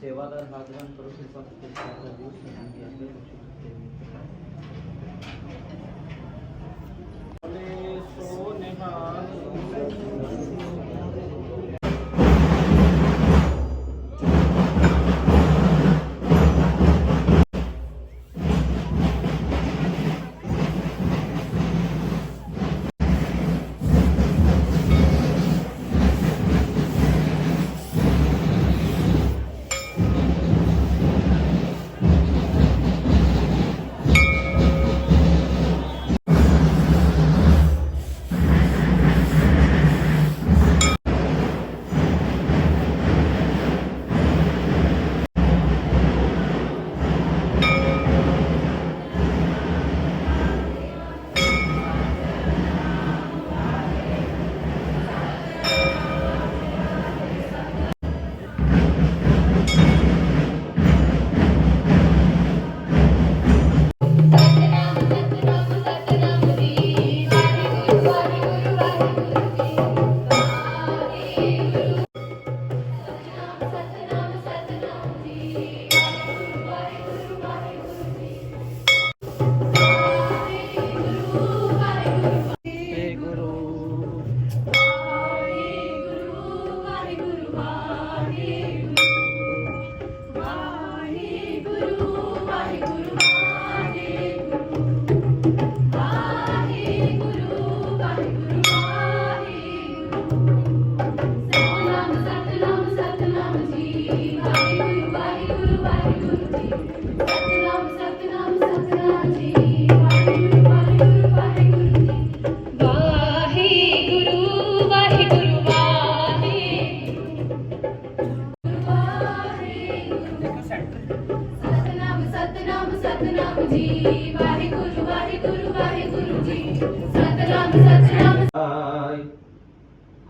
ਸੇਵਾਦਾਰ ਹਾਜ਼ਰਾਂ ਕਰੋ ਕਿਰਪਾ ਕਰਕੇ ਸੇਵਾ ਦਿਓ ਸਨਮਾਨ ਦੀ ਅੱਗੇ ਸੋ ਨਿਹਾਲ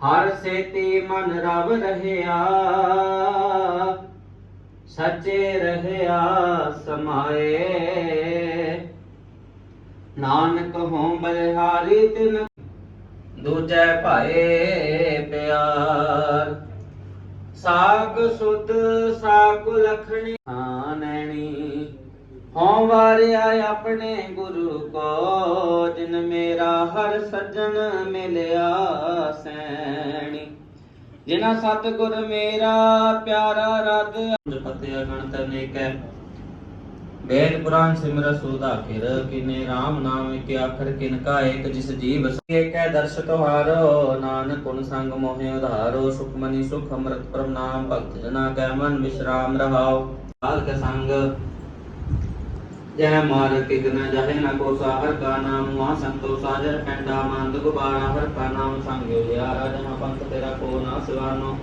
ਹਰ ਸੇਤੀ ਮਨ ਰਵ ਰਹਿਆ, ਸੱਚੇ ਰਹਿਆ ਸਮਾਏ। ਨਾਨਕ ਹੋਂ ਬਲਿਹਾਰੀ ਤਿਨ ਦੂਜੈ ਭਾਏ ਪਿਆਰ। ਸਾਗ ਸੁਧ ਸਾਗ ਲਖਣੀ ਆਨੈਣੀ ਹਉ ਵਾਰਿਆ ਆਪਣੇ ਗੁਰੂ ਕੋ, ਜਿਨ ਮੇਰਾ ਹਰ ਸੱਜਣ ਮਿਲਿਆ। ਸੈਣੀ। ਜਿਨਾ ਸਤਿਗੁਰ ਮੇਰਾ ਪਿਆਰਾ ਰਦ। ਫਤਿਹ ਗਣਤ ਅਨੇਕੈ ਵੇਦ ਪੁਰਾਨ ਸਿਮਰ ਸੋਧਾ ਫਿਰ ਕਿਨੇ RAM ਨਾਮ ਇਕ ਅੱਖਰ ਕਿਨ ਏਕ ਜਿਸ ਜੀਵ ਏਕੈ ਦਰਸ਼ ਤੁਹਾਰੋ। ਨਾਨਕ ਗੁਣ ਸੰਗ ਮੋਹਿ ਉਧਾਰੋ। ਸੁਖਮਨੀ ਸੁਖ ਅੰਮ੍ਰਿਤ ਪ੍ਰਭ ਨਾਮ ਭਗਤ ਜਨਾ ਕੈ ਮਨ ਵਿਸ਼ਰਾਮ ਰਹਾਉ ਕਾਲ ਕੇ ਸੰਗ ਜੈ ਮਾਰ ਕੇ ਗਨਾ ਜਾਹੇ ਨਾ ਕੋ ਸਾਹਰ ਕਾ ਨਾਮ ਵਾ ਸੰਤੋ ਸਾਜਰ ਪੈਂਡਾ ਮੰਦ ਗੁਬਾਰਾ, ਹਰ ਕਾ ਨਾਮ ਸੰਗਿਓ ਲਿਆ। ਰਾਜਨ ਪੰਥ ਤੇਰਾ ਕੋ ਨਾ ਸਿਵਾਨੋ,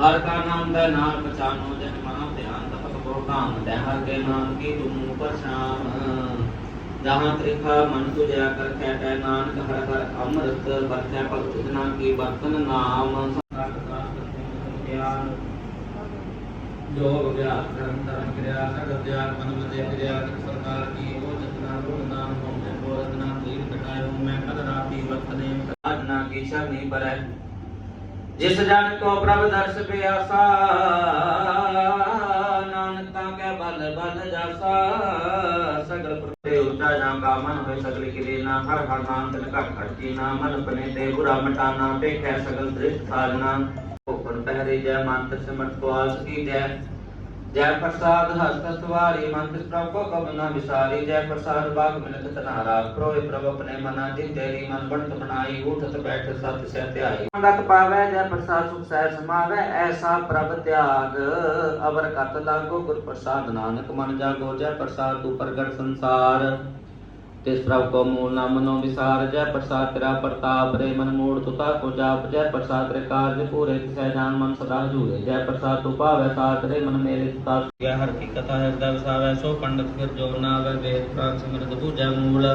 ਹਰ ਕਾ ਨਾਮ ਦਾ ਨਾਮ ਪਛਾਨੋ, ਜਨ ਮਨਾ ਧਿਆਨ ਤਪਤ ਕੋ ਕਾਮ ਤੈ ਹਰ ਕੇ ਨਾਮ ਕੀ ਤੁਮ ਪਛਾਨ ਜਹਾਂ ਤ੍ਰਿਖਾ ਮਨ ਤੁਜਿਆ ਕਰ ਖੈ ਤੈ ਨਾਨਕ ਹਰ ਹਰ ਅੰਮ੍ਰਿਤ ਵਰਤੈ ਭਗਤ ਜਨਾ ਕੀ ਬਰਤਨ ਨਾਮ। ਸੰਗਤ ਦਾ ਗਿਆਨ ਜੋਗ ਵਿਆਸ ਕਰਮ ਧਰਮ ਕਿਰਿਆ, ਸਗਤ ਦਿਆਲ ਮਨ ਮਦੇ ਕਿਰਿਆ प्रकार की हो जितना गुण दान हो वो रत्ना तीर कटायो मैं कल राती वक्त ने ना की शरणी पर है जिस जन को प्रभ दर्श प्यासा नानकता के बल बल जासा सगल प्रते उठा जा का मन होए सगल के लिए ना हर हर नाम तन का खटकी ना मन पने ते बुरा मटाना पे कै सगल दृष्ट साजना ओपन पहरे जय मंत्र सिमरत को आस की जय ਜੈ ਪ੍ਰਸਾਦ ਹਸਤ ਸਵਾਰੀ ਮੰਤਰ ਪ੍ਰਭ ਕਬ ਨਾ ਵਿਸਾਰੀ, ਜੈ ਪ੍ਰਸਾਦ ਬਾਗ ਮਿਲਤ ਤਨਾਰਾ ਪ੍ਰੋਇ ਪ੍ਰਭ ਆਪਣੇ ਮਨਾ ਦੀ ਤੇਰੀ ਮਨ ਬਣਤ ਬਣਾਈ ਉਠਤ ਬੈਠ ਸਤ ਸਹਿ ਧਿਆਈ। ਮੰਡਕ ਪਾਵੈ, ਜੈ ਪ੍ਰਸਾਦ ਸੁਖ ਸਹਿ ਸਮਾਵੈ, ਐਸਾ ਪ੍ਰਭ ਤਿਆਗ। ਅਵਰ ਕਤ ਲਾਗੋ ਗੁਰ ਪ੍ਰਸਾਦ ਨਾਨਕ ਮਨ ਜਾਗੋ, ਜੈ ਪ੍ਰਸਾਦ ਤੂ ਪ੍ਰਗਟ ਸੰਸਾਰ। ਤਿਸ ਪ੍ਰਭ ਕੋ ਮੂਲ ਨਾਮ ਮਨੋ ਵਿਸਾਰ, ਜੈ ਪ੍ਰਸਾਦ ਤੇਰਾ ਪ੍ਰਤਾਪ, ਰੇ ਮਨ ਮੂੜ ਤੁਤਾ ਕੋ ਜਾਪ, ਜੈ ਪ੍ਰਸਾਦ ਤੇਰੇ ਕਾਰਜ ਪੂਰੇ, ਤਿਸੈ ਜਾਨ ਮਨ ਸਦਾ ਹਜੂਰੇ, ਜੈ ਪ੍ਰਸਾਦ ਤੂ ਭਾਵੈ ਸਾਤ ਰੇ ਮਨ ਮੇਰੇ ਤੁਤਾ ਗਿਆ ਹਰ ਕੀ ਕਥਾ ਹਿਰਦੈ ਵਸਾਵੈ, ਸੋ ਪੰਡਤ ਫਿਰ ਜੋ ਨਾਵੈ, ਵੇਦ ਪ੍ਰਾਨ ਸਿਮਰਤ ਪੂਜੈ ਮੂਲ।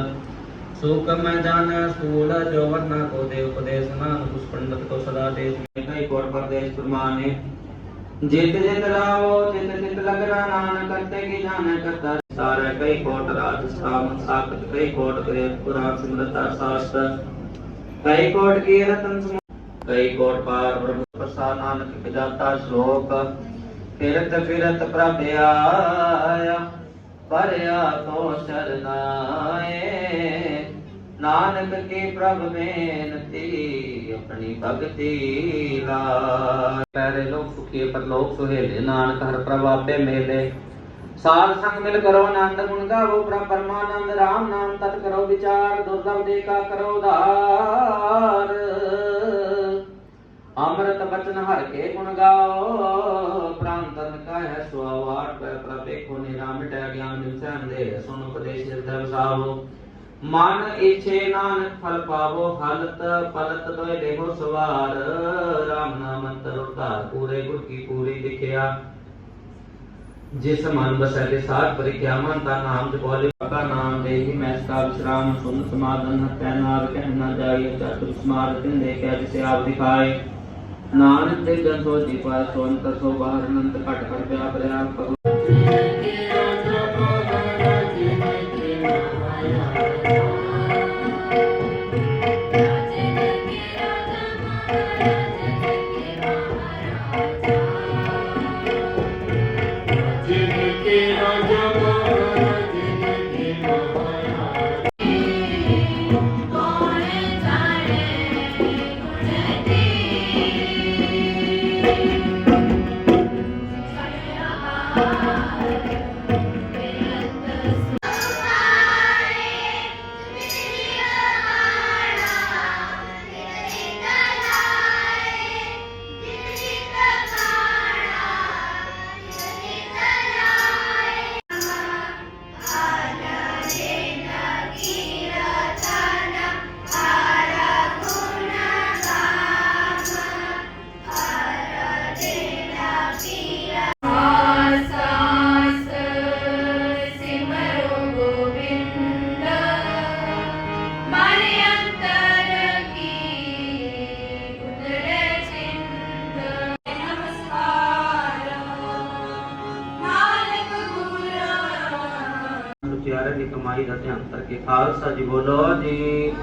ਸੂਕ ਮੈਂ ਜਾਣੈ ਸੂਲ, ਜੋ ਵਰਨਾ ਕੋ ਦੇ ਉਪਦੇਸ਼ ਨਾਨ ਕੁਸ ਪੰਡਤ ਕੋ ਸਦਾ ਦੇਸ਼ ਕਈ ਕੋਟ ਪਰਦੇਸ਼ ਪ੍ਰਮਾਨੇ ਜਿਤ ਜਿਤ ਰਾਵੋ, ਜਿਤ ਜਿਤ ਲਗਨਾ ਨਾਨਕ ਕਰਤੇ ਕੀ ਜਾਣੈ ਕਰਤਾ ਸਾਰੇ ਕਈ ਕੋਟ ਰਾਜ ਸਾਮ ਸਾਖਤ, ਕਈ ਕੋਟ ਕਰੇ ਪੁਰਾਣ ਸਿਮਰਤਾ ਸਾਸਤ। ਕਈ ਕੋਟ ਕੀ ਰਤਨ ਸਮੂਹ, ਕਈ ਕੋਟ ਪਾਰ ਬ੍ਰਹਮ ਪ੍ਰਸਾਦ ਨਾਨਕ ਪਿਦਾਤਾ ਸ਼ਲੋਕ। ਫਿਰਤ ਫਿਰਤ ਪ੍ਰਭ ਆਇਆ ਪਰਿਆ ਤੋ ਸਰਨਾਏ ਨਾਨਕ ਕੀ ਪ੍ਰਭ ਬੇਨਤੀ ਆਪਣੀ ਭਗਤੀ ਲਾ ਪੈਰੇ ਲੋਕ ਸੁਖੀ ਪਰਲੋਕ ਸੁਹੇਲੇ, ਨਾਨਕ ਹਰ ਪ੍ਰਭ ਆਪੇ ਮੇਲੇ। ਸਾਧ ਸੰਗ ਮਿਲ ਕਰੋ ਆਨੰਦ ਗੁਣ ਗਾਵੋ ਪ੍ਰਭ ਪਰਮਾਨੰਦ, ਰਾਮ ਨਾਮ ਤਤ ਕਰੋ ਵਿਚਾਰ, ਦੁਰਲਭ ਦੇ ਕਾ ਕਰੋ ਉਧਾਰ। ਅੰਮ੍ਰਿਤ ਬਚਨ ਹਰ ਕੇ ਗੁਣ ਗਾਓ ਪ੍ਰਾਨ ਕਾ ਹੈ ਸੁਆਵਾਟ ਪੈ ਪ੍ਰਭੇਖੋ ਨਿਰਾਮ ਗਿਆਨ ਦਿਵਸਨ ਦੇ ਸੁਨ ਉਪਦੇਸ਼ ਹਿਰਦੈ ਵਸਾਵੋ ਮਨ ਇਛੇ ਨਾਨਕ ਫਲ ਪਾਵੋ, ਹਲਤ ਪਲਤ ਦੋਇ ਦੇਹੋ ਸਵਾਰ। ਰਾਮ ਨਾਮ ਅੰਤਰ ਉਤਾਰ ਪੂਰੇ ਗੁਰ ਕੀ ਪੂਰੀ ਦਿਖਿਆ जिस मन बसले सात परिक्यामन का नाम जपौले का नाम दे ही मैं इसका विश्राम सुन समाधन तैनार कहना जाए चतुर स्मार दिन दे क्या जिसे आप दिखाए नानक दे गंधो दीपा सोन कसो बाहर नंत कट कर व्याप रहा Bye. ਦੀ ਦਾ ਧਿਆਨ ਕਰਕੇ ਖਾਲਸਾ ਜੀ ਬੋਲੋ ਜੀ।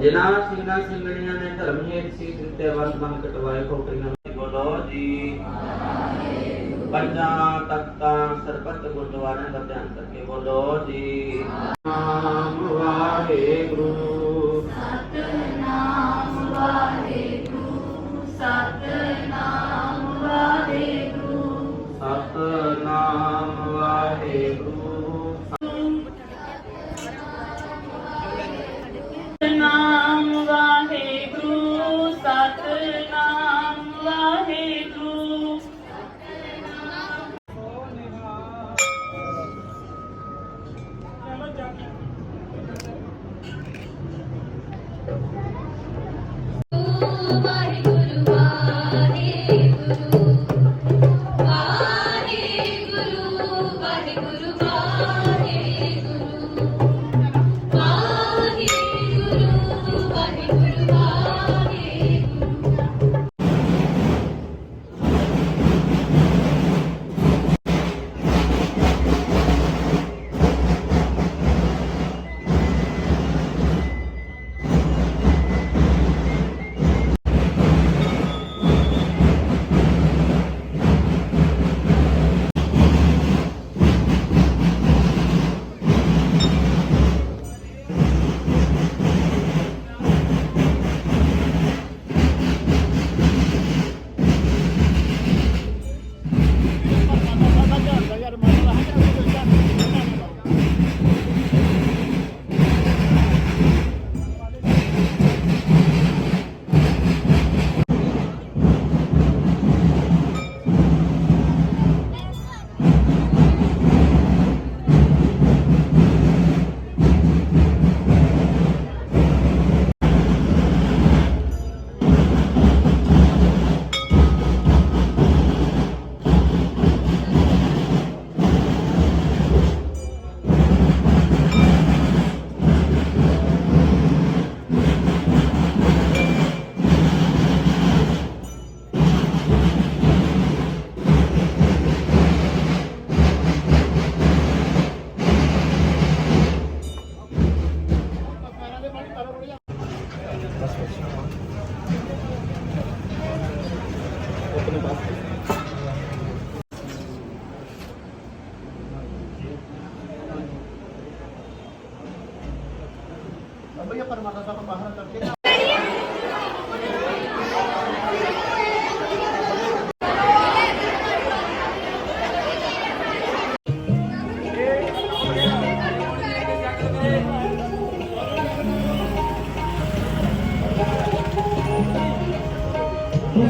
ਜਿਨ੍ਹਾਂ ਸਿੰਘਾਂ ਸਿੰਘਣੀਆਂ ਨੇ ਧਰਮ ਹੇਤ ਸੀ ਦਿੱਤੇ ਵੰਦ ਬੰਦ ਕਟਵਾਏ ਕੋਟਰੀਆਂ ਜੀ ਬੋਲੋ ਜੀ। ਪੰਜਾਂ ਤਖਤਾਂ ਸਰਬੱਤ ਗੁਰਦੁਆਰਿਆਂ ਦਾ ਧਿਆਨ ਕਰਕੇ ਬੋਲੋ ਜੀ। ਨਾਮ ਵਾਹਿਗੁਰੂ।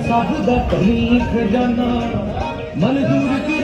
ਸਾਹਿਬ ਦਾ ਭਲੀ ਖਜ਼ਾਨਾ ਮਨਜ਼ੂਰ ਕਰੀ